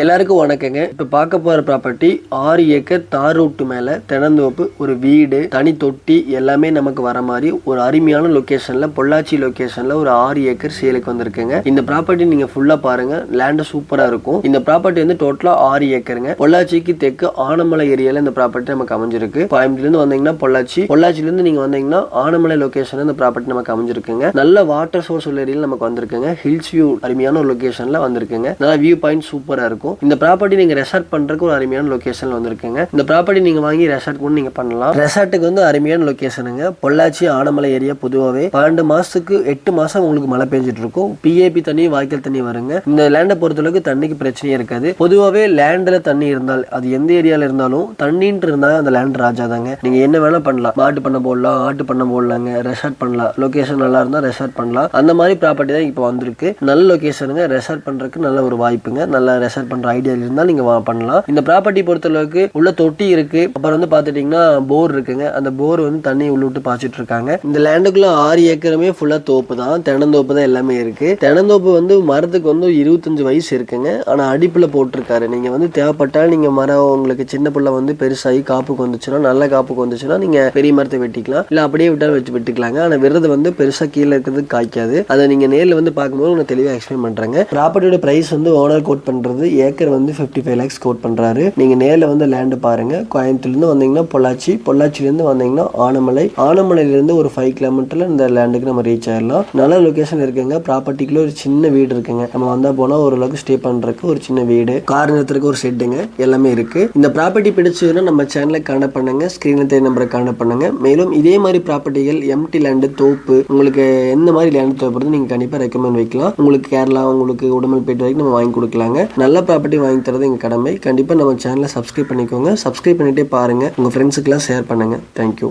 எல்லாருக்கும் வணக்கங்க. இப்போ பார்க்க போகிற ப்ராப்பர்ட்டி ஆறு ஏக்கர் தார் ரூட்டு மேலே தெனந்தோப்பு ஒரு வீடு தனி தொட்டி எல்லாமே நமக்கு வர மாதிரி ஒரு அருமையான லொக்கேஷனில் பொள்ளாச்சி லொக்கேஷனில் ஒரு ஆறு ஏக்கர் சேலுக்கு வந்திருக்குங்க. இந்த ப்ராப்பர்ட்டி நீங்கள் ஃபுல்லாக பாருங்கள் லேண்டு சூப்பராக இருக்கும். இந்த ப்ராப்பர்ட்டி வந்து டோட்டலாக ஆறு ஏக்கருங்க. பொள்ளாச்சிக்கு தெற்கு ஆனமலை ஏரியாவில் இந்த ப்ராப்பர்ட்டி நமக்கு அமைஞ்சிருக்கு. கோயம்புலேருந்து வந்தீங்கன்னா பொள்ளாச்சி. பொள்ளாச்சிலேருந்து நீங்கள் வந்தீங்கன்னா ஆனமலை லொக்கேஷனில் இந்த ப்ராப்பர்ட்டி நமக்கு அமைஞ்சிருக்குங்க. நல்ல வாட்டர் சோர்ஸ் உள்ள ஏரியாவில் நமக்கு வந்திருக்குங்க. ஹில்ஸ் வியூ அருமையான ஒரு லொக்கேஷனில் வந்திருக்குங்க. நல்லா வியூ பாயிண்ட் சூப்பராக இருக்கும். இந்த ப்ராப்பர்ட்டி நீங்கள் ரெசார்ட் பண்ணுறதுக்கு ஒரு அருமையான லொக்கேஷனில் வந்திருக்குங்க. இந்த ப்ராப்பர்ட்டி நீங்கள் வாங்கி ரெசார்ட் கூட நீங்கள் பண்ணலாம். ரெசார்ட்டுக்கு வந்து அருமையான லொக்கேஷனுங்க பொள்ளாச்சி ஆனமலை ஏரியா பொதுவாகவே பன்னெண்டு மாதத்துக்கு எட்டு மாதம் உங்களுக்கு மழை பெஞ்சிட்டு இருக்கும் பிஏபி தண்ணி வாய்க்கால் தண்ணி வருங்க. இந்த லேண்டை பொறுத்தளவுக்கு தண்ணிக்கு பிரச்சனையே இருக்காது. பொதுவாகவே லேண்டில் தண்ணி இருந்தால் அது எந்த ஏரியாவில் இருந்தாலும் தண்ணின்ட்டு இருந்தால் அந்த லேண்ட் ராஜா தாங்க. நீங்கள் என்ன வேணால் பண்ணலாம். மாட்டு பண்ண போடலாம் ஆட்டு பண்ண போடலாங்க. ரெசார்ட் பண்ணலாம். லொக்கேஷன் நல்லா இருந்தால் ரெசார்ட் பண்ணலாம். அந்த மாதிரி ப்ராப்பர்ட்டி தான் இப்போ வந்திருக்கு. நல்ல லொக்கேஷனுங்க ரெசார்ட் பண்ணுறதுக்கு நல்ல ஒரு வாய்ப்புங்க. நல்லா ரெசார்ட் பண்ணுற ஐடியா இருந்தால் நீங்கள் பண்ணலாம். இந்த ப்ராப்பர்ட்டி பொறுத்தளவுக்கு உள்ள தொட்டி இருக்கு. அப்புறம் வந்து பார்த்துட்டிங்கன்னா போர் இருக்குங்க. அந்த போர் வந்து தண்ணி உள்ள விட்டு பாய்ச்சிட்டு இருக்காங்க. இந்த லேண்டுக்குள்ள ஆறு ஏக்கருமே ஃபுல்லாக தோப்பு தான். தென்னந்தோப்பு தான் எல்லாமே இருக்கு. தென்னந்தோப்பு வந்து மரத்துக்கு வந்து இருபத்தஞ்சு வயசு இருக்குங்க. ஆனால் அடிப்பில் போட்டிருக்காரு. நீங்கள் வந்து தேவைப்பட்டால் நீங்கள் மரம் உங்களுக்கு சின்ன பிள்ளை வந்து பெருசாகி காப்புக்கு வந்துச்சுன்னா நல்ல காப்புக்கு வந்துச்சுன்னா நீங்கள் பெரிய மரத்தை வெட்டிக்கலாம். இல்லை அப்படியே விட்டாலும் வச்சு வெட்டிக்கலாங்க. ஆனால் விரது வந்து பெருசாக கீழே இருக்கிறது காய்க்காது. அதை நீங்கள் நேரில் வந்து பார்க்கும்போது உங்களுக்கு தெளிவாக எக்ஸ்பிளைன் பண்ணுறாங்க ப்ராப்பர்ட்டியோட ப்ரைஸ் வந்து ஓனர் கோட் பண்ணுறது ஏக்கர் வந்து ஃபிஃப்டி ஃபைவ் லேக்ஸ் கோட் பண்ணுறாரு நீங்கள் நேரில் வந்து லேண்டு பாருங்கள் கோயம்புத்தூர்லேருந்து வந்தீங்கன்னா பொள்ளாச்சி. பொள்ளாச்சிலேருந்து வந்தீங்கன்னா ஆனமலை. ஆனமலையிலேருந்து ஒரு ஃபைவ் கிலோமீட்டரில் இந்த லேண்டுக்கு நம்ம ரீச் ஆயிடலாம். நல்ல லொக்கேஷன் இருக்குங்க. ப்ராப்பர்ட்டிக்குள்ள ஒரு சின்ன வீடு இருக்குங்க. நம்ம வந்தால் போனால் ஓரளவுக்கு ஸ்டே பண்ணுறதுக்கு ஒரு சின்ன வீடு. கார் நிறுத்துறதுக்கு ஒரு ஷெட்டுங்க எல்லாமே இருக்குது இந்த ப்ராப்பர்ட்டி பிடிச்சதுன்னா நம்ம சேனலை கான்டாக்ட் பண்ணுங்க. ஸ்க்ரீனில் தெரிய நம்பரை கான்டாக்ட் பண்ணுங்க. மேலும் இதே மாதிரி ப்ராப்பர்ட்டிகள் எம்டி லேண்டு தோப்பு உங்களுக்கு எந்த மாதிரி லேண்டு தேவைப்படுது நீங்கள் கண்டிப்பாக ரெக்கமெண்ட் வைக்கலாம். உங்களுக்கு கேரளா உங்களுக்கு உடம்பல்பேட்டை வரைக்கும் நம்ம வாங்கி கொடுக்கலாங்க. நல்ல ப்ராப்பர்ட்டி வாங்கி தரது எங்கள் கடமை. கண்டிப்பாக நம்ம சேனலை சப்ஸ்கிரைப் பண்ணிக்கோங்க. சப்ஸ்கிரைப் பண்ணிட்டே பாருங்கள் உங்கள் ஃப்ரெண்ட்ஸுக்கெல்லாம் ஷேர் பண்ணுங்கள் தேங்க்யூ